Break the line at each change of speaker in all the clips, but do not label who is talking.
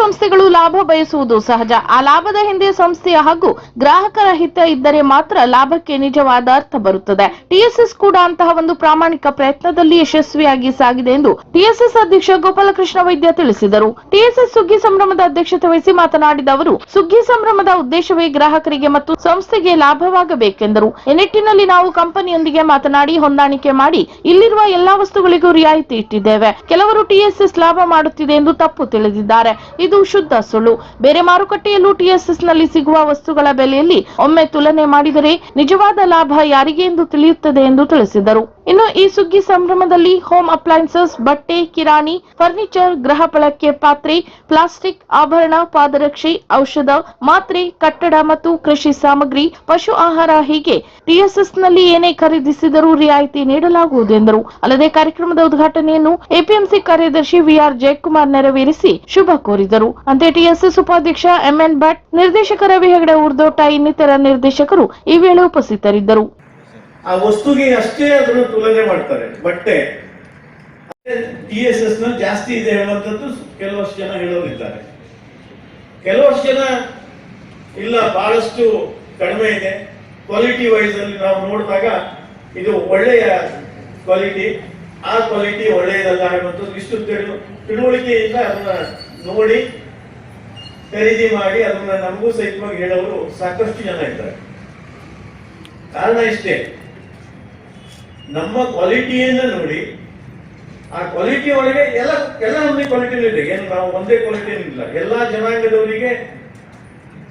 ಸಂಸ್ಥೆಗಳು ಲಾಭ ಬಯಸುವುದು ಸಹಜ. ಆ ಲಾಭದ ಹಿಂದೆ ಸಂಸ್ಥೆಯ ಹಾಗೂ ಗ್ರಾಹಕರ ಹಿತ ಇದ್ದರೆ ಮಾತ್ರ ಲಾಭಕ್ಕೆ ನಿಜವಾದ ಅರ್ಥ ಬರುತ್ತದೆ. ಟಿಎಸ್ಎಸ್ ಕೂಡ ಅಂತಹ ಒಂದು ಪ್ರಾಮಾಣಿಕ ಪ್ರಯತ್ನದಲ್ಲಿ ಯಶಸ್ವಿಯಾಗಿ ಸಾಗಿದೆ ಎಂದು ಟಿಎಸ್ಎಸ್ ಅಧ್ಯಕ್ಷ ಗೋಪಾಲಕೃಷ್ಣ ವೈದ್ಯ ತಿಳಿಸಿದರು. ಟಿಎಸ್ಎಸ್ ಸುಗ್ಗಿ ಸಂಭ್ರಮದ ಅಧ್ಯಕ್ಷತೆ ವಹಿಸಿ ಮಾತನಾಡಿದ ಅವರು, ಸುಗ್ಗಿ ಸಂಭ್ರಮದ ಉದ್ದೇಶವೇ ಗ್ರಾಹಕರಿಗೆ ಮತ್ತು ಸಂಸ್ಥೆಗೆ ಲಾಭವಾಗಬೇಕೆಂದರು. ಈ ನಿಟ್ಟಿನಲ್ಲಿ ನಾವು ಕಂಪನಿಯೊಂದಿಗೆ ಮಾತನಾಡಿ, ಹೊಂದಾಣಿಕೆ ಮಾಡಿ, ಇಲ್ಲಿರುವ ಎಲ್ಲಾ ವಸ್ತುಗಳಿಗೂ ರಿಯಾಯಿತಿ ಇಟ್ಟಿದ್ದೇವೆ. ಕೆಲವರು ಟಿಎಸ್ಎಸ್ ಲಾಭ ಮಾಡುತ್ತಿದೆ ಎಂದು ತಪ್ಪು ತಿಳಿದಿದ್ದಾರೆ. ಇದು ಶುದ್ಧ ಸುಳ್ಳು. ಬೇರೆ ಮಾರುಕಟ್ಟೆಯಲ್ಲೂ ಟಿಎಸ್ಎಸ್ನಲ್ಲಿ ಸಿಗುವ ವಸ್ತುಗಳ ಬೆಲೆಯಲ್ಲಿ ಒಮ್ಮೆ ತುಲನೆ ಮಾಡಿದರೆ ನಿಜವಾದ ಲಾಭ ಯಾರಿಗೆ ಎಂದು ತಿಳಿಯುತ್ತದೆ ಎಂದು ತಿಳಿಸಿದರು. ಇನ್ನು ಈ ಸುಗ್ಗಿ ಸಂಭ್ರಮದಲ್ಲಿ ಹೋಮ್ ಅಪ್ಲೈನ್ಸಸ್, ಬಟ್ಟೆ, ಕಿರಾಣಿ, ಫರ್ನಿಚರ್, ಗೃಹ ಬಳಕೆ ಪಾತ್ರೆ, ಪ್ಲಾಸ್ಟಿಕ್, ಆಭರಣ, ಪಾದರಕ್ಷೆ, ಔಷಧ, ಮಾತ್ರೆ, ಕಟ್ಟಡ ಮತ್ತು ಕೃಷಿ ಸಾಮಗ್ರಿ, ಪಶು ಆಹಾರ ಹೀಗೆ ಟಿಎಸ್ಎಸ್ನಲ್ಲಿ ಏನೇ ಖರೀದಿಸಿದರೂ ರಿಯಾಯಿತಿ ನೀಡಲಾಗುವುದು ಎಂದರು. ಅಲ್ಲದೆ ಕಾರ್ಯಕ್ರಮದ ಉದ್ಘಾಟನೆಯನ್ನು ಎಪಿಎಂಸಿ ಕಾರ್ಯದರ್ಶಿ ವಿಆರ್ ಜಯಕುಮಾರ್ ನೆರವೇರಿಸಿ ಶುಭ ಕೋರಿದರು. ಅಂತೆ ಟಿಎಸ್ಎಸ್ ಉಪಾಧ್ಯಕ್ಷ ಎಂಎನ್ ಭಟ್, ನಿರ್ದೇಶಕ ರವಿ ಹೆಗಡೆ, ಉರ್ದೋಟ ಇನ್ನಿತರ ನಿರ್ದೇಶಕರು ಈ ವೇಳೆ ಉಪಸ್ಥಿತರಿದ್ದರು.
ಆ ವಸ್ತುಗೆ ಅಷ್ಟೇ ಅದನ್ನು ತುಲನೆ ಮಾಡ್ತಾರೆ. ಬಟ್ಟೆ. ಟಿ ಎಸ್ ಎಸ್ನಲ್ಲಿ ಜಾಸ್ತಿ ಇದೆ ಹೇಳುವಂಥದ್ದು ಕೆಲವಷ್ಟು ಜನ ಹೇಳೋರಿದ್ದಾರೆ ಕೆಲವಷ್ಟು ಜನ ಇಲ್ಲ, ಬಹಳಷ್ಟು ಕಡಿಮೆ ಇದೆ. ಕ್ವಾಲಿಟಿ ವೈಸ್ ಅಲ್ಲಿ ನಾವು ನೋಡಿದಾಗ ಇದು ಒಳ್ಳೆಯ ಕ್ವಾಲಿಟಿ ಆ ಕ್ವಾಲಿಟಿ ಒಳ್ಳೆಯದಲ್ಲ ಅನ್ನುವಂಥದ್ದು ಇಷ್ಟು ತಿಳು ತಿಳುವಳಿಕೆಯಿಂದ ಅದನ್ನ ನೋಡಿ, ಖರೀದಿ ಮಾಡಿ ಅದನ್ನ ನಮಗೂ ಸಹಿತವಾಗಿ ಹೇಳೋರು ಸಾಕಷ್ಟು ಜನ ಇದ್ದಾರೆ. ಕಾರಣ ಇಷ್ಟೇ. ನಮ್ಮ ಕ್ವಾಲಿಟಿಯನ್ನ ನೋಡಿ, ಆ ಕ್ವಾಲಿಟಿ ಒಳಗೆ ಎಲ್ಲ ಎಲ್ಲ ಒಂದೇ ಕ್ವಾಲಿಟಿ ಇದೆ ಏನು ನಾವು ಒಂದೇ ಕ್ವಾಲಿಟಿ ಎಲ್ಲ ಎಲ್ಲಾ ಜನಾಂಗದವರಿಗೆ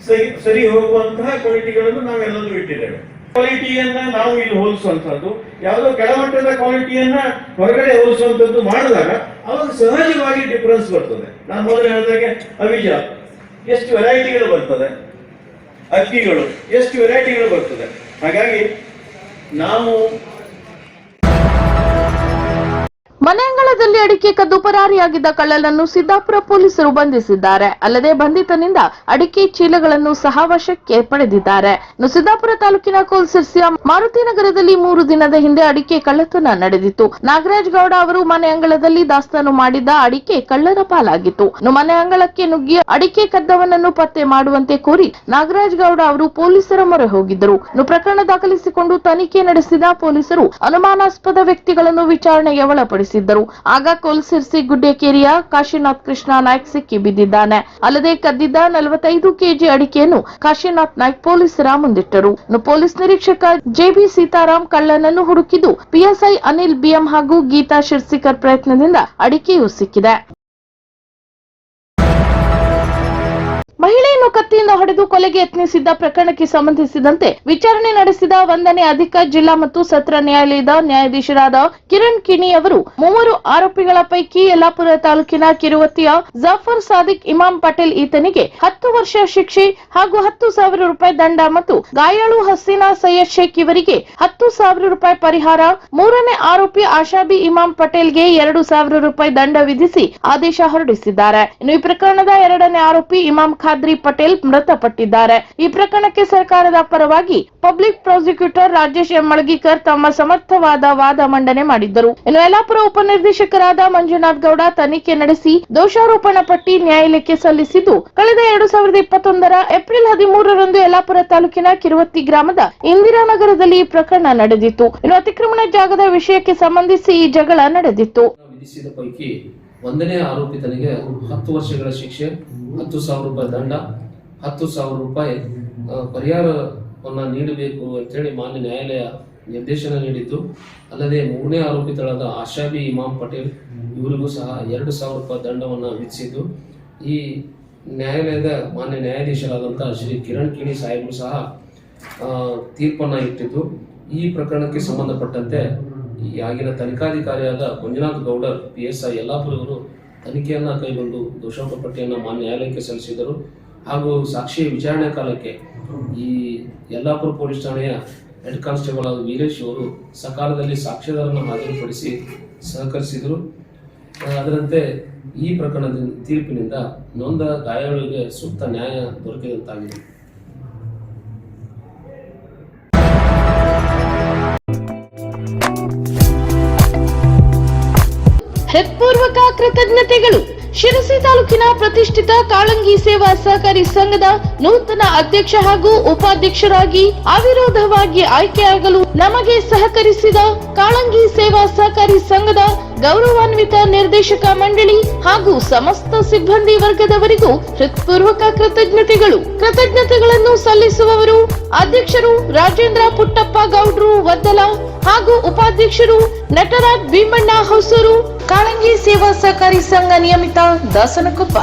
ಸರಿ ಸರಿ ಹೋಗುವಂತಹ ಕ್ವಾಲಿಟಿಗಳನ್ನು ನಾವೆಲ್ಲರೂ ಇಟ್ಟಿದ್ದೇವೆ. ಕ್ವಾಲಿಟಿಯನ್ನ ನಾವು ಇಲ್ಲಿ ಹೋಲಿಸುವಂಥದ್ದು ಯಾವುದೋ ಕೆಳಮಟ್ಟದ ಕ್ವಾಲಿಟಿಯನ್ನ ಹೊರಗಡೆ ಹೋಲಿಸುವಂಥದ್ದು ಮಾಡಿದಾಗ, ಅವಾಗ ಸಹಜವಾಗಿ ಡಿಫರೆನ್ಸ್ ಬರ್ತದೆ. ನಾನು ಮೊದಲು ಹೇಳಿದಾಗೆ ಅವಿಜ. ಎಷ್ಟು ವೆರೈಟಿಗಳು ಬರ್ತದೆ? ಅಕ್ಕಿಗಳು. ಎಷ್ಟು ವೆರೈಟಿಗಳು ಬರ್ತದೆ? ಹಾಗಾಗಿ, ನಾವು
ಮನೆ ಅಂಗಳದಲ್ಲಿ ಅಡಿಕೆ ಕದ್ದು ಪರಾರಿಯಾಗಿದ್ದ ಕಳ್ಳನನ್ನು ಸಿದ್ದಾಪುರ ಪೊಲೀಸರು ಬಂಧಿಸಿದ್ದಾರೆ. ಅಲ್ಲದೆ ಬಂಧಿತನಿಂದ ಅಡಿಕೆ ಚೀಲಗಳನ್ನು ಸಹ ವಶಕ್ಕೆ ಪಡೆದಿದ್ದಾರೆ. ಸಿದ್ದಾಪುರ ತಾಲೂಕಿನ ಕೋಲ್ಸಿರ್ಸಿಯ ಮಾರುತಿ ನಗರದಲ್ಲಿ ಮೂರು ದಿನದ ಹಿಂದೆ ಅಡಿಕೆ ಕಳ್ಳತನ ನಡೆದಿತ್ತು. ನಾಗರಾಜ್ ಗೌಡ ಅವರು ಮನೆ ಅಂಗಳದಲ್ಲಿ ದಾಸ್ತಾನು ಮಾಡಿದ್ದ ಅಡಿಕೆ ಕಳ್ಳರ ಪಾಲಾಗಿತ್ತು. ಮನೆ ಅಂಗಳಕ್ಕೆ ನುಗ್ಗಿ ಅಡಿಕೆ ಕದ್ದವನನ್ನು ಪತ್ತೆ ಮಾಡುವಂತೆ ಕೋರಿ ನಾಗರಾಜ್ ಗೌಡ ಅವರು ಪೊಲೀಸರ ಮೊರೆ ಹೋಗಿದ್ದರು. ಪ್ರಕರಣ ದಾಖಲಿಸಿಕೊಂಡು ತನಿಖೆ ನಡೆಸಿದ ಪೊಲೀಸರು ಅನುಮಾನಾಸ್ಪದ ವ್ಯಕ್ತಿಗಳನ್ನು ವಿಚಾರಣೆಗೆ ಒಳಪಡಿಸಿದ್ದರು ಆಗ ಕೋಲ್ಸಿರ್ಸಿ ಗುಡ್ಡೇಕೇರಿಯ ಕಾಶಿನಾಥ್ ಕೃಷ್ಣ ನಾಯ್ಕ್ ಸಿಕ್ಕಿ ಬಿದ್ದಿದ್ದಾನೆ. ಅಲ್ಲದೆ ಕದ್ದಿದ್ದ ನಲವತ್ತೈದು ಕೆಜಿ ಅಡಿಕೆಯನ್ನು ಕಾಶಿನಾಥ್ ನಾಯ್ಕ್ ಪೊಲೀಸರ ಮುಂದಿಟ್ಟರು. ಪೊಲೀಸ್ ನಿರೀಕ್ಷಕ ಜೆಬಿ ಸೀತಾರಾಮ್ ಕಳ್ಳನನ್ನು ಹುಡುಕಿದ್ದು ಪಿಎಸ್ಐ ಅನಿಲ್ ಬಿಎಂ ಹಾಗೂ ಗೀತಾ ಶಿರ್ಸಿಕರ್ ಪ್ರಯತ್ನದಿಂದ ಅಡಿಕೆಯೂ ಸಿಕ್ಕಿದೆ. ಮಹಿಳೆಯನ್ನು ಕತ್ತಿಯಿಂದ ಹೊಡೆದು ಕೊಲೆಗೆ ಯತ್ನಿಸಿದ್ದ ಪ್ರಕರಣಕ್ಕೆ ಸಂಬಂಧಿಸಿದಂತೆ ವಿಚಾರಣೆ ನಡೆಸಿದ ಒಂದನೇ ಅಧಿಕ ಜಿಲ್ಲಾ ಮತ್ತು ಸತ್ರ ನ್ಯಾಯಾಲಯದ ನ್ಯಾಯಾಧೀಶರಾದ ಕಿರಣ್ ಕಿಣಿ ಅವರು ಮೂವರು ಆರೋಪಿಗಳ ಪೈಕಿ ಯಲ್ಲಾಪುರ ತಾಲೂಕಿನ ಕಿರುವತ್ತಿಯ ಜಾಫರ್ ಸಾದಿಕ್ ಇಮಾಮ್ ಪಟೇಲ್ ಈತನಿಗೆ ಹತ್ತು ವರ್ಷ ಶಿಕ್ಷೆ ಹಾಗೂ ಹತ್ತು ಸಾವಿರ ರೂಪಾಯಿ ದಂಡ ಮತ್ತು ಗಾಯಾಳು ಹಸೀನಾ ಸೈಯದ್ ಶೇಖ್ ಇವರಿಗೆ ಹತ್ತು ಸಾವಿರ ರೂಪಾಯಿ ಪರಿಹಾರ, ಮೂರನೇ ಆರೋಪಿ ಆಶಾಬಿ ಇಮಾಮ್ ಪಟೇಲ್ಗೆ ಎರಡು ಸಾವಿರ ರೂಪಾಯಿ ದಂಡ ವಿಧಿಸಿ ಆದೇಶ ಹೊರಡಿಸಿದ್ದಾರೆ. ಇನ್ನು ಈ ಪ್ರಕರಣದ ಎರಡನೇ ಆರೋಪಿ ಇಮಾಮ್ ಖಾದ್ರಿ ಪಟೇಲ್ ಮೃತಪಟ್ಟಿದ್ದಾರೆ. ಈ ಪ್ರಕರಣಕ್ಕೆ ಸರ್ಕಾರದ ಪರವಾಗಿ public prosecutor Rajesh M. Malagikar ತಮ್ಮ ಸಮರ್ಥವಾದ ವಾದ ಮಂಡನೆ ಮಾಡಿದ್ದರು. ಇನ್ನು ಯಲ್ಲಾಪುರ ಉಪನಿರ್ದೇಶಕರಾದ ಮಂಜುನಾಥ್ ಗೌಡ ತನಿಖೆ ನಡೆಸಿ ದೋಷಾರೋಪಣ ಪಟ್ಟಿ ನ್ಯಾಯಾಲಯಕ್ಕೆ ಸಲ್ಲಿಸಿದ್ದು, ಕಳೆದ ಎರಡು ಸಾವಿರದ ಇಪ್ಪತ್ತೊಂದರ ಏಪ್ರಿಲ್ ಹದಿಮೂರರಂದು ಯಲ್ಲಾಪುರ ತಾಲೂಕಿನ ಕಿರುವತ್ತಿ ಗ್ರಾಮದ ಇಂದಿರಾನಗರದಲ್ಲಿ ಈ ಪ್ರಕರಣ ನಡೆದಿತ್ತು. ಇನ್ನು ಅತಿಕ್ರಮಣ ಜಾಗದ ವಿಷಯಕ್ಕೆ ಸಂಬಂಧಿಸಿ ಈ ಜಗಳ ನಡೆದಿತ್ತು.
ಒಂದನೇ ಆರೋಪಿತನಿಗೆ ಹತ್ತು ವರ್ಷಗಳ ಶಿಕ್ಷೆ ಹತ್ತು ಸಾವಿರ ರೂಪಾಯಿ ದಂಡ ಹತ್ತು ಸಾವಿರ ರೂಪಾಯಿ ಪರಿಹಾರವನ್ನು ನೀಡಬೇಕು ಅಂತೇಳಿ ಮಾನ್ಯ ನ್ಯಾಯಾಲಯ ನಿರ್ದೇಶನ ನೀಡಿದ್ದು. ಅಲ್ಲದೆ ಮೂರನೇ ಆರೋಪಿತಳಾದ ಆಶಾಬಿ ಇಮಾಮ್ ಪಟೇಲ್ ಇವರಿಗೂ ಸಹ ಎರಡು ಸಾವಿರ ರೂಪಾಯಿ ದಂಡವನ್ನು ವಿಧಿಸಿದ್ದು. ಈ ನ್ಯಾಯಾಲಯದ ಮಾನ್ಯ ನ್ಯಾಯಾಧೀಶರಾದಂಥ ಶ್ರೀ ಕಿರಣ್ ಕಿಣಿ ಸಾಹೇಬರು ಸಹ ತೀರ್ಪನ್ನ ಇಟ್ಟಿದ್ದು. ಈ ಪ್ರಕರಣಕ್ಕೆ ಸಂಬಂಧಪಟ್ಟಂತೆ ಈ ಆಗಿನ ತನಿಖಾಧಿಕಾರಿಯಾದ Manjunath Gowdar P S I ಯಲ್ಲಾಪುರವರು ತನಿಖೆಯನ್ನ ಕೈಗೊಂಡು ದೋಷಾರೋಪ ಪಟ್ಟಿಯನ್ನು ಮಾನ್ಯ ನ್ಯಾಯಾಲಯಕ್ಕೆ ಸಲ್ಲಿಸಿದರು ಹಾಗೂ ಸಾಕ್ಷಿ ವಿಚಾರಣೆ ಕಾಲಕ್ಕೆ ಈ ಯಲ್ಲಾಪುರ ಪೊಲೀಸ್ ಠಾಣೆಯ ಹೆಡ್ ಕಾನ್ಸ್ಟೇಬಲ್ ಆದ ವೀರೇಶ್ ಅವರು ಸಕಾಲದಲ್ಲಿ ಸಾಕ್ಷ್ಯದಾರನ್ನು ಹಾಜರುಪಡಿಸಿ ಸಹಕರಿಸಿದರು. ಅದರಂತೆ ಈ ಪ್ರಕರಣದ ತೀರ್ಪಿನಿಂದ ನೊಂದ ಗಾಯಾಳುಗಳಿಗೆ ಸೂಕ್ತ ನ್ಯಾಯ ದೊರಕಿದಂತಾಗಿದೆ.
ಹೃತ್ಪೂರ್ವಕ ಕೃತಜ್ಞತೆಗಳು. ಶಿರಸಿ ತಾಲೂಕಿನ ಪ್ರತಿಷ್ಠಿತ ಕಾಳಂಗಿ ಸೇವಾ ಸಹಕಾರಿ ಸಂಘದ ನೂತನ ಅಧ್ಯಕ್ಷ ಹಾಗೂ ಉಪಾಧ್ಯಕ್ಷರಾಗಿ ಅವಿರೋಧವಾಗಿ ಆಯ್ಕೆಯಾಗಲು ನಮಗೆ ಸಹಕರಿಸಿದ ಕಾಳಂಗಿ ಸೇವಾ ಸಹಕಾರಿ ಸಂಘದ ಗೌರವಾನ್ವಿತ ನಿರ್ದೇಶಕ ಮಂಡಳಿ ಹಾಗೂ ಸಮಸ್ತ ಸಿಬ್ಬಂದಿ ವರ್ಗದವರಿಗೂ ಹೃತ್ಪೂರ್ವಕ ಕೃತಜ್ಞತೆಗಳು. ಕೃತಜ್ಞತೆಗಳನ್ನು ಸಲ್ಲಿಸುವವರು ಅಧ್ಯಕ್ಷರು ರಾಜೇಂದ್ರ ಪುಟ್ಟಪ್ಪ ಗೌಡ್ರು, ವದ್ದಲ ಹಾಗೂ ಉಪಾಧ್ಯಕ್ಷರು ನಟರಾಜ್ ಭೀಮಣ್ಣ ಹೊಸೂರು ಕಾಳಂಗಿ ಸೇವಾ ಸಹಕಾರಿ ಸಂಘ ನಿಯಮಿತ ದಾಸನಕೊಪ್ಪ.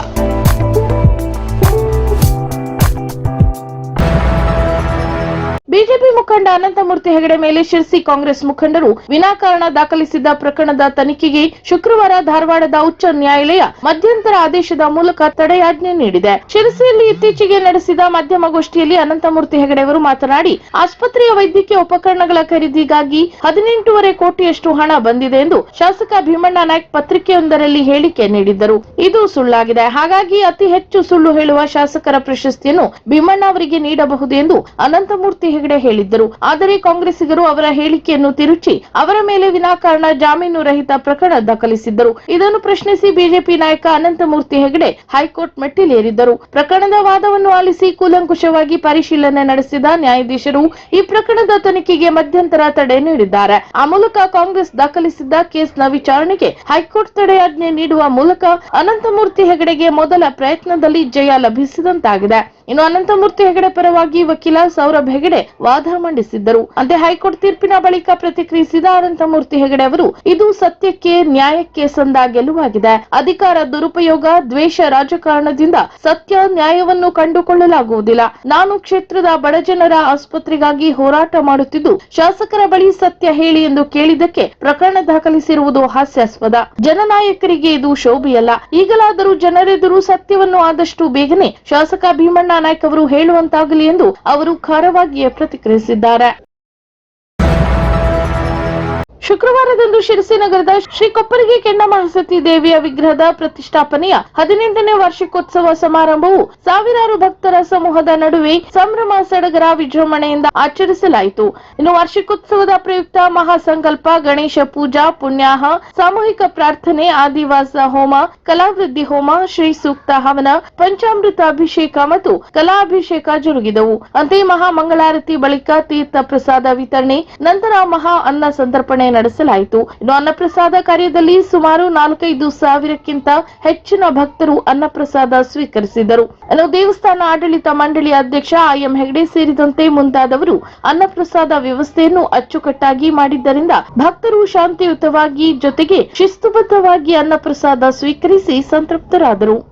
ಮುಖಂಡ ಅನಂತಮೂರ್ತಿ ಹೆಗಡೆ ಮೇಲೆ ಶಿರಸಿ ಕಾಂಗ್ರೆಸ್ ಮುಖಂಡರು ವಿನಾಕಾರಣ ದಾಖಲಿಸಿದ್ದ ಪ್ರಕರಣದ ತನಿಖೆಗೆ ಶುಕ್ರವಾರ ಧಾರವಾಡದ ಉಚ್ಚ ನ್ಯಾಯಾಲಯ ಮಧ್ಯಂತರ ಆದೇಶದ ಮೂಲಕ ತಡೆಯಾಜ್ಞೆ ನೀಡಿದೆ. ಶಿರಸಿಯಲ್ಲಿ ಇತ್ತೀಚೆಗೆ ನಡೆಸಿದ ಮಾಧ್ಯಮಗೋಷ್ಠಿಯಲ್ಲಿ ಅನಂತಮೂರ್ತಿ ಹೆಗಡೆ ಅವರು ಮಾತನಾಡಿ, ಆಸ್ಪತ್ರೆಯ ವೈದ್ಯಕೀಯ ಉಪಕರಣಗಳ ಖರೀದಿಗಾಗಿ ಹದಿನೆಂಟೂವರೆ ಕೋಟಿಯಷ್ಟು ಹಣ ಬಂದಿದೆ ಎಂದು ಶಾಸಕ ಭೀಮಣ್ಣ ನಾಯ್ಕ ಪತ್ರಿಕೆಯೊಂದರಲ್ಲಿ ಹೇಳಿಕೆ ನೀಡಿದ್ದರು. ಇದು ಸುಳ್ಳಾಗಿದೆ. ಹಾಗಾಗಿ ಅತಿ ಹೆಚ್ಚು ಸುಳ್ಳು ಹೇಳುವ ಶಾಸಕರ ಪ್ರಶಸ್ತಿಯನ್ನು ಭೀಮಣ್ಣ ಅವರಿಗೆ ನೀಡಬಹುದು ಎಂದು ಅನಂತಮೂರ್ತಿ ಹೆಗಡೆ ಹೇಳಿದ್ದರು. ಆದರೆ ಕಾಂಗ್ರೆಸ್ಸಿಗರು ಅವರ ಹೇಳಿಕೆಯನ್ನು ತಿರುಚಿ ಅವರ ಮೇಲೆ ವಿನಾಕಾರಣ ಜಾಮೀನು ರಹಿತ ಪ್ರಕರಣ ದಾಖಲಿಸಿದ್ದರು. ಇದನ್ನು ಪ್ರಶ್ನಿಸಿ ಬಿಜೆಪಿ ನಾಯಕ ಅನಂತಮೂರ್ತಿ ಹೆಗಡೆ ಹೈಕೋರ್ಟ್ ಮೆಟ್ಟಿಲೇರಿದ್ದರು. ಪ್ರಕರಣದ ವಾದವನ್ನು ಆಲಿಸಿ ಕೂಲಂಕುಷವಾಗಿ ಪರಿಶೀಲನೆ ನಡೆಸಿದ ನ್ಯಾಯಾಧೀಶರು ಈ ಪ್ರಕರಣದ ತನಿಖೆಗೆ ಮಧ್ಯಂತರ ತಡೆ ನೀಡಿದ್ದಾರೆ. ಆ ಮೂಲಕ ಕಾಂಗ್ರೆಸ್ ದಾಖಲಿಸಿದ್ದ ಕೇಸ್ನ ವಿಚಾರಣೆಗೆ ಹೈಕೋರ್ಟ್ ತಡೆಯಾಜ್ಞೆ ನೀಡುವ ಮೂಲಕ ಅನಂತಮೂರ್ತಿ ಹೆಗಡೆಗೆ ಮೊದಲ ಪ್ರಯತ್ನದಲ್ಲಿ ಜಯ ಲಭಿಸಿದಂತಾಗಿದೆ. ಇನ್ನು ಅನಂತಮೂರ್ತಿ ಹೆಗಡೆ ಪರವಾಗಿ ವಕೀಲ ಸೌರಭ್ ಹೆಗಡೆ ವಾದ ಮಂಡಿಸಿದ್ದರು ಅಂತೆ ಹೈಕೋರ್ಟ್ ತೀರ್ಪಿನ ಬಳಿಕ ಪ್ರತಿಕ್ರಿಯಿಸಿದ ಅನಂತಮೂರ್ತಿ ಹೆಗಡೆ ಅವರು, ಇದು ಸತ್ಯಕ್ಕೆ ನ್ಯಾಯಕ್ಕೆ ಸಂದ ಗೆಲುವಾಗಿದೆ. ಅಧಿಕಾರ ದುರುಪಯೋಗ, ದ್ವೇಷ ರಾಜಕಾರಣದಿಂದ ಸತ್ಯ ನ್ಯಾಯವನ್ನು ಕಂಡುಕೊಳ್ಳಲಾಗುವುದಿಲ್ಲ. ನಾನು ಕ್ಷೇತ್ರದ ಬಡಜನರ ಆಸ್ಪತ್ರೆಗಾಗಿ ಹೋರಾಟ ಮಾಡುತ್ತಿದ್ದು, ಶಾಸಕರ ಬಳಿ ಸತ್ಯ ಹೇಳಿ ಎಂದು ಕೇಳಿದ್ದಕ್ಕೆ ಪ್ರಕರಣ ದಾಖಲಿಸಿರುವುದು ಹಾಸ್ಯಾಸ್ಪದ. ಜನನಾಯಕರಿಗೆ ಇದು ಶೋಭೆಯಲ್ಲ. ಈಗಲಾದರೂ ಜನರೆದುರು ಸತ್ಯವನ್ನು ಆದಷ್ಟು ಬೇಗನೆ ಶಾಸಕ ಭೀಮಣ್ಣ ನಾಯ್ಕ ಅವರು ಹೇಳುವಂತಾಗಲಿ ಎಂದು ಅವರು ಖಾರವಾಗಿಯೇ ಪ್ರತಿಕ್ರಿಯಿಸಿದ್ದಾರೆ. ಮಾಡಿದ್ದಾರೆ ಶುಕ್ರವಾರದಂದು ಶಿರಸಿ ನಗರದ ಶ್ರೀ ಕೊಪ್ಪರಿಗೆ ಕೆನ್ನಮಹಸತಿ ದೇವಿಯ ವಿಗ್ರಹದ ಪ್ರತಿಷ್ಠಾಪನೆಯ ಹದಿನೆಂಟನೇ ವಾರ್ಷಿಕೋತ್ಸವ ಸಮಾರಂಭವು ಸಾವಿರಾರು ಭಕ್ತರ ಸಮೂಹದ ನಡುವೆ ಸಂಭ್ರಮ ಸಡಗರ ವಿಜೃಂಭಣೆಯಿಂದ ಆಚರಿಸಲಾಯಿತು. ಇನ್ನು ವಾರ್ಷಿಕೋತ್ಸವದ ಪ್ರಯುಕ್ತ ಮಹಾಸಂಕಲ್ಪ ಗಣೇಶ ಪೂಜಾ, ಪುಣ್ಯಾಹ, ಸಾಮೂಹಿಕ ಪ್ರಾರ್ಥನೆ, ಆದಿವಾಸ ಹೋಮ, ಕಲಾವೃದ್ಧಿ ಹೋಮ, ಶ್ರೀ ಸೂಕ್ತ ಹವನ, ಪಂಚಾಮೃತ ಅಭಿಷೇಕ ಮತ್ತು ಕಲಾಭಿಷೇಕ ಜರುಗಿದವು. ಅಂತೆಯೇ ಮಹಾ ಮಂಗಳಾರತಿ ಬಳಿಕ ತೀರ್ಥ ಪ್ರಸಾದ ವಿತರಣೆ, ನಂತರ ಮಹಾ ಅನ್ನ ಸಂತರ್ಪಣೆ ನಡೆಸಲಾಯಿತು. ಇನ್ನು ಅನ್ನಪ್ರಸಾದ ಕಾರ್ಯದಲ್ಲಿ ಸುಮಾರು ನಾಲ್ಕೈದು ಸಾವಿರಕ್ಕಿಂತ ಹೆಚ್ಚಿನ ಭಕ್ತರು ಅನ್ನಪ್ರಸಾದ ಸ್ವೀಕರಿಸಿದರು ಇನ್ನು ದೇವಸ್ಥಾನ ಆಡಳಿತ ಮಂಡಳಿ ಅಧ್ಯಕ್ಷ ಐಎಂ ಹೆಗಡೆ ಸೇರಿದಂತೆ ಮುಂತಾದವರು ಅನ್ನಪ್ರಸಾದ ವ್ಯವಸ್ಥೆಯನ್ನು ಅಚ್ಚುಕಟ್ಟಾಗಿ ಮಾಡಿದ್ದರಿಂದ ಭಕ್ತರು ಶಾಂತಿಯುತವಾಗಿ ಜೊತೆಗೆ ಶಿಸ್ತುಬದ್ಧವಾಗಿ ಅನ್ನಪ್ರಸಾದ ಸ್ವೀಕರಿಸಿ ಸಂತೃಪ್ತರಾದರು.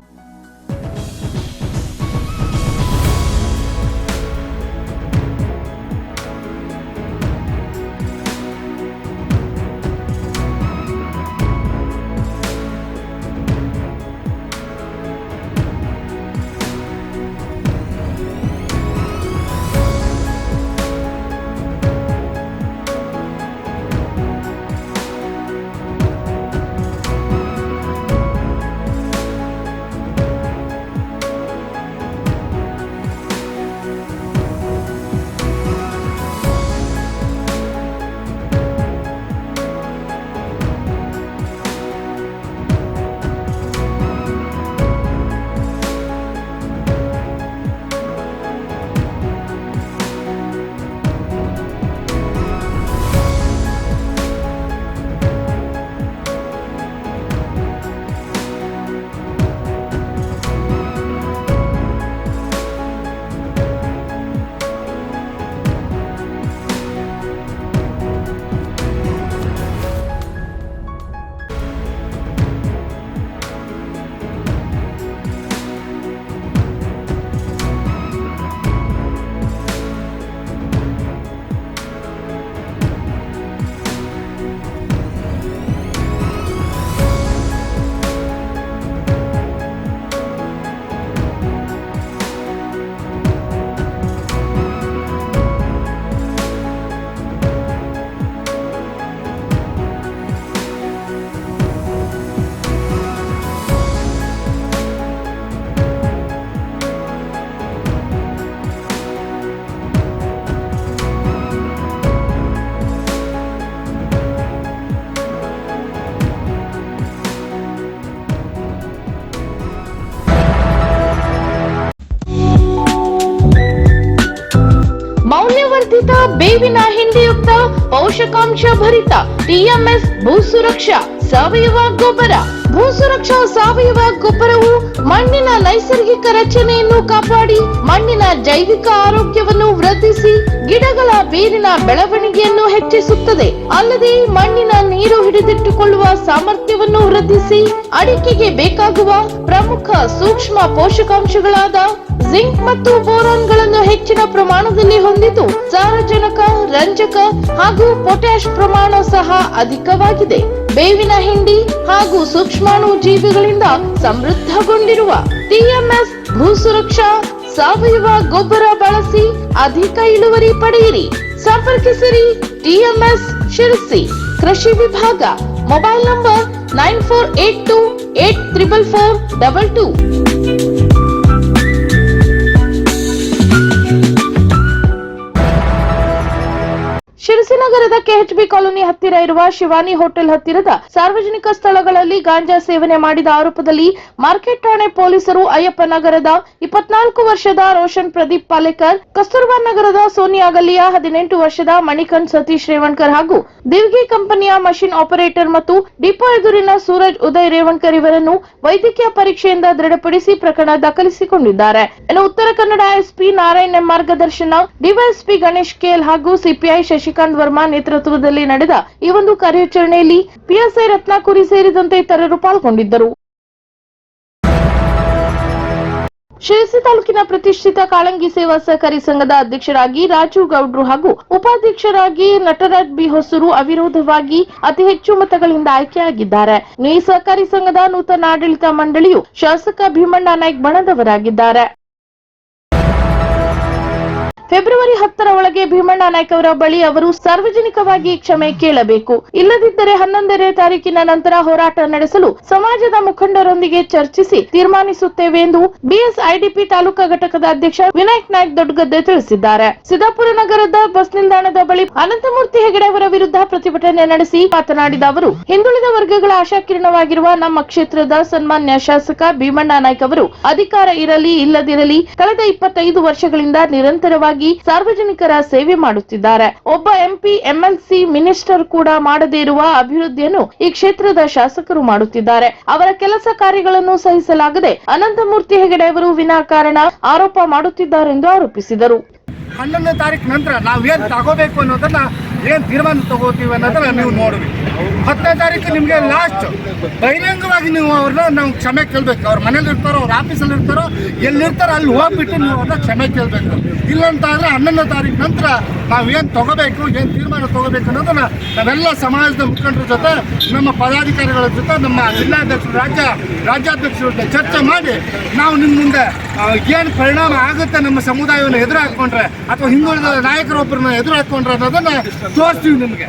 ಪೋಷಕಾಂಶ ಭರಿತ ಟಿಎಂಎಸ್ ಭೂ ಸುರಕ್ಷಾ ಸಾವಯವ ಗೊಬ್ಬರ. ಭೂ ಸುರಕ್ಷಾ ಸಾವಯವ ಗೊಬ್ಬರವು ಮಣ್ಣಿನ ನೈಸರ್ಗಿಕ ರಚನೆಯನ್ನು ಕಾಪಾಡಿ, ಮಣ್ಣಿನ ಜೈವಿಕ ಆರೋಗ್ಯವನ್ನು ವೃದ್ಧಿಸಿ, ಗಿಡಗಳ ಬೇರಿನ ಬೆಳವಣಿಗೆಯನ್ನು ಹೆಚ್ಚಿಸುತ್ತದೆ. ಅಲ್ಲದೆ ಮಣ್ಣಿನ ನೀರು ಹಿಡಿದಿಟ್ಟುಕೊಳ್ಳುವ ಸಾಮರ್ಥ್ಯವನ್ನು ವೃದ್ಧಿಸಿ, ಅಡಿಕೆಗೆ ಬೇಕಾಗುವ ಪ್ರಮುಖ ಸೂಕ್ಷ್ಮ ಪೋಷಕಾಂಶಗಳಾದ ಜಿಂಕ್ ಮತ್ತು ಬೋರಾನ್ಗಳನ್ನು ಹೆಚ್ಚಿನ ಪ್ರಮಾಣದಲ್ಲಿ ಹೊಂದಿದ್ದು, ಸಾರಜನಕ, ರಂಜಕ ಹಾಗೂ ಪೊಟ್ಯಾಶ್ ಪ್ರಮಾಣ ಸಹ ಅಧಿಕವಾಗಿದೆ. ಬೇವಿನ ಹಿಂಡಿ ಹಾಗೂ ಸೂಕ್ಷ್ಮಾಣು ಜೀವಿಗಳಿಂದ ಸಮೃದ್ಧಗೊಂಡಿರುವ ಟಿಎಂಎಸ್ ಭೂ ಸುರಕ್ಷಾ ಸಾವಯವ ಗೊಬ್ಬರ ಬಳಸಿ ಅಧಿಕ ಇಳುವರಿ ಪಡೆಯಿರಿ. ಸಂಪರ್ಕಿಸಿರಿ ಟಿಎಂಎಸ್ ಶಿರಸಿ. ಕೃಷಿ ವಿಭಾಗ mobile number nine four eight two eight triple four double two. ನಗರದ ಕೆಎಚ್ಬಿ ಕಾಲೋನಿ ಹತ್ತಿರ ಇರುವ ಶಿವಾನಿ ಹೋಟೆಲ್ ಹತ್ತಿರದ ಸಾರ್ವಜನಿಕ ಸ್ಥಳಗಳಲ್ಲಿ ಗಾಂಜಾ ಸೇವನೆ ಮಾಡಿದ ಆರೋಪದಲ್ಲಿ ಮಾರ್ಕೆಟ್ ಠಾಣೆ ಪೊಲೀಸರು ಅಯ್ಯಪ್ಪ ನಗರದ ಇಪ್ಪತ್ನಾಲ್ಕು ವರ್ಷದ ರೋಷನ್ ಪ್ರದೀಪ್ ಪಾಲೇಕರ್, ಕಸ್ತೂರ್ಬಾ ನಗರದ ಸೋನಿಯಾ ಗಲ್ಲಿಯ ಹದಿನೆಂಟು ವರ್ಷದ ಮಣಿಕಂಠ್ ಸತೀಶ್ ರೇವಣ್ಕರ್ ಹಾಗೂ ದಿವ್ಗಿ ಕಂಪನಿಯ ಮಷಿನ್ ಆಪರೇಟರ್ ಮತ್ತು ಡಿಪೋ ಎದುರಿನ ಸೂರಜ್ ಉದಯ್ ರೇವಣ್ಕರ್ ಇವರನ್ನು ವೈದ್ಯಕೀಯ ಪರೀಕ್ಷೆಯಿಂದ ದೃಢಪಡಿಸಿ ಪ್ರಕರಣ ದಾಖಲಿಸಿಕೊಂಡಿದ್ದಾರೆ. ಇನ್ನು ಉತ್ತರ ಕನ್ನಡ ಎಸ್ಪಿ ನಾರಾಯಣ್ ಮಾರ್ಗದರ್ಶನ, ಡಿವೈಎಸ್ಪಿ ಗಣೇಶ್ ಕೇಲ್ ಹಾಗೂ ಸಿಪಿಐ ಶಶಿಕಾಂತ್ ವರ್ಮಾ ನೇತೃತ್ವದಲ್ಲಿ ನಡೆದ ಈ ಒಂದು ಕಾರ್ಯಾಚರಣೆಯಲ್ಲಿ ಪಿಎಸ್ಐ ರತ್ನಾಕುರಿ ಸೇರಿದಂತೆ ಇತರರು ಪಾಲ್ಗೊಂಡಿದ್ದರು. ಶಿರಸಿ ತಾಲೂಕಿನ ಪ್ರತಿಷ್ಠಿತ ಕಾಳಂಗಿ ಸೇವಾ ಸಹಕಾರಿ ಸಂಘದ ಅಧ್ಯಕ್ಷರಾಗಿ ರಾಜು ಗೌಡ್ರು ಹಾಗೂ ಉಪಾಧ್ಯಕ್ಷರಾಗಿ ನಟರಾಜ್ ಬಿ ಹೊಸೂರು ಅವಿರೋಧವಾಗಿ ಅತಿ ಹೆಚ್ಚು ಮತಗಳಿಂದ ಆಯ್ಕೆಯಾಗಿದ್ದಾರೆ. ಈ ಸಹಕಾರಿ ಸಂಘದ ನೂತನ ಆಡಳಿತ ಮಂಡಳಿಯು ಶಾಸಕ ಭೀಮಣ್ಣ ನಾಯ್ಕ್ ಬಣದವರಾಗಿದ್ದಾರೆ. ಫೆಬ್ರವರಿ ಹತ್ತರ ಒಳಗೆ ಭೀಮಣ್ಣ ನಾಯ್ಕ ಅವರ ಬಳಿ ಅವರು ಸಾರ್ವಜನಿಕವಾಗಿ ಕ್ಷಮೆ ಕೇಳಬೇಕು. ಇಲ್ಲದಿದ್ದರೆ ಹನ್ನೊಂದನೇ ತಾರೀಕಿನ ನಂತರ ಹೋರಾಟ ನಡೆಸಲು ಸಮಾಜದ ಮುಖಂಡರೊಂದಿಗೆ ಚರ್ಚಿಸಿ ತೀರ್ಮಾನಿಸುತ್ತೇವೆ ಎಂದು ಬಿಎಸ್ಐಡಿಪಿ ತಾಲೂಕಾ ಘಟಕದ ಅಧ್ಯಕ್ಷ ವಿನಾಯಕ್ ನಾಯ್ಕ್ ದೊಡ್ಡಗದ್ದೆ ತಿಳಿಸಿದ್ದಾರೆ. ಸಿದ್ದಾಪುರ ನಗರದ ಬಸ್ ನಿಲ್ದಾಣದ ಬಳಿ ಅನಂತಮೂರ್ತಿ ಹೆಗಡೆ ಅವರ ವಿರುದ್ಧ ಪ್ರತಿಭಟನೆ ನಡೆಸಿ ಮಾತನಾಡಿದ ಅವರು, ಹಿಂದುಳಿದ ವರ್ಗಗಳ ಆಶಾಕಿರಣವಾಗಿರುವ ನಮ್ಮ ಕ್ಷೇತ್ರದ ಸನ್ಮಾನ್ಯ ಶಾಸಕ ಭೀಮಣ್ಣ ನಾಯ್ಕ ಅವರು ಅಧಿಕಾರ ಇರಲಿ, ಇಲ್ಲದಿರಲಿ, ಕಳೆದ ಇಪ್ಪತ್ತೈದು ವರ್ಷಗಳಿಂದ ನಿರಂತರವಾಗಿ ಸಾರ್ವಜನಿಕರ ಸೇವೆ ಮಾಡುತ್ತಿದ್ದಾರೆ. ಒಬ್ಬ ಎಂಪಿ, ಎಂಎಲ್ಸಿ ಮಿನಿಸ್ಟರ್ ಕೂಡ ಮಾಡದೇ ಇರುವ ಅಭಿವೃದ್ಧಿಯನ್ನು ಈ ಕ್ಷೇತ್ರದ ಶಾಸಕರು ಮಾಡುತ್ತಿದ್ದಾರೆ. ಅವರ ಕೆಲಸ ಕಾರ್ಯಗಳನ್ನು ಸಹಿಸಲಾಗದೆ ಅನಂತಮೂರ್ತಿ ಹೆಗಡೆ ಅವರು ವಿನಾಕಾರಣ ಆರೋಪ ಮಾಡುತ್ತಿದ್ದಾರೆಂದು ಆರೋಪಿಸಿದರು.
ಹನ್ನೊಂದನೇ ತಾರೀಕು ನಂತರ ನಾವು ಏನು ತಗೋಬೇಕು ಅನ್ನೋದನ್ನ ಏನ್ ತೀರ್ಮಾನ ತಗೋತೀವಿ ಅನ್ನೋದನ್ನ ನೀವು ನೋಡ್ಬೇಕು. ಹತ್ತನೇ ತಾರೀಕು ನಿಮಗೆ ಲಾಸ್ಟ್ ಬಹಿರಂಗವಾಗಿ ನೀವು ಅವ್ರನ್ನ ನಾವು ಕ್ಷಮೆ ಕೇಳಬೇಕು. ಅವ್ರ ಮನೇಲಿ ಇರ್ತಾರೋ, ಅವ್ರ ಆಫೀಸಲ್ಲಿ ಇರ್ತಾರೋ, ಎಲ್ಲಿರ್ತಾರೋ ಅಲ್ಲಿ ಹೋಗ್ಬಿಟ್ಟು ನೀವು ಅವ್ರನ್ನ ಕ್ಷಮೆ ಕೇಳಬೇಕು. ಇಲ್ಲಂತ ಆದರೆ ಹನ್ನೊಂದನೇ ತಾರೀಕು ನಂತರ ನಾವು ಏನು ತಗೋಬೇಕು, ಏನು ತೀರ್ಮಾನ ತಗೋಬೇಕು ಅನ್ನೋದನ್ನ ನಾವೆಲ್ಲ ಸಮಾಜದ ಮುಖಂಡರ ಜೊತೆ, ನಮ್ಮ ಪದಾಧಿಕಾರಿಗಳ ಜೊತೆ, ನಮ್ಮ ಜಿಲ್ಲಾಧ್ಯಕ್ಷರು ರಾಜ್ಯ, ರಾಜ್ಯಾಧ್ಯಕ್ಷರ ಜೊತೆ ಚರ್ಚೆ ಮಾಡಿ ನಾವು ನಿಮ್ಮ ಮುಂದೆ ಏನು ಪರಿಣಾಮ ಆಗುತ್ತೆ ನಮ್ಮ ಸಮುದಾಯವನ್ನು ಎದುರು ಹಾಕ್ಕೊಂಡ್ರೆ ಅಥವಾ ಹಿಂದುಳಿದ ನಾಯಕರೊಬ್ಬರನ್ನ ಎದುರು ಹಾಕ್ಕೊಂಡ್ರೆ ಅನ್ನೋದನ್ನ ತೋರಿಸ್ತೀವಿ ನಿಮಗೆ.